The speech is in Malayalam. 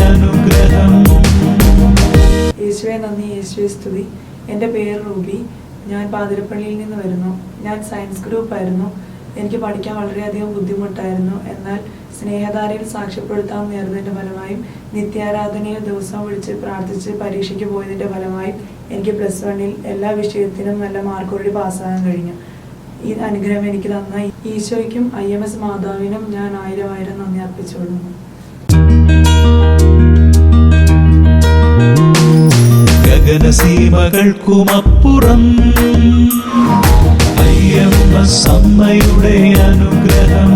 അനുഗ്രഹം. യേശുവെ നന്ദി. യേശുവെ സ്തുതി. എന്റെ പേര് റൂബി. ഞാൻ പാതിരപ്പള്ളിയിൽ നിന്ന് വരുന്നു. ഞാൻ സയൻസ് ഗ്രൂപ്പ് ആയിരുന്നു എനിക്ക് പഠിക്കാൻ വളരെയധികം ബുദ്ധിമുട്ടായിരുന്നു. എന്നാൽ സ്നേഹധാരയിൽ സാക്ഷ്യപ്പെടുത്താൻ നേർന്നതിന്റെ ഫലമായും നിത്യാരാധനയിൽ ദിവസം വിളിച്ച് പ്രാർത്ഥിച്ച് പരീക്ഷയ്ക്ക് പോയതിന്റെ ഫലമായും എനിക്ക് പ്ലസ് വണ്ണിൽ എല്ലാ വിഷയത്തിനും നല്ല മാർക്കോടി പാസ്സാകാൻ കഴിഞ്ഞു. ഈ അനുഗ്രഹം എനിക്ക് തന്ന ഈശോയ്ക്കും ഐ എം എസ് മാതാവിനും ഞാൻ ആയിരം ആയിരം നന്ദി അർപ്പിച്ചുകൊള്ളുന്നു. ഗഗനസീമകൾക്കുമപ്പുറം അയ്യപ്പ അമ്മയുടെ അനുഗ്രഹം.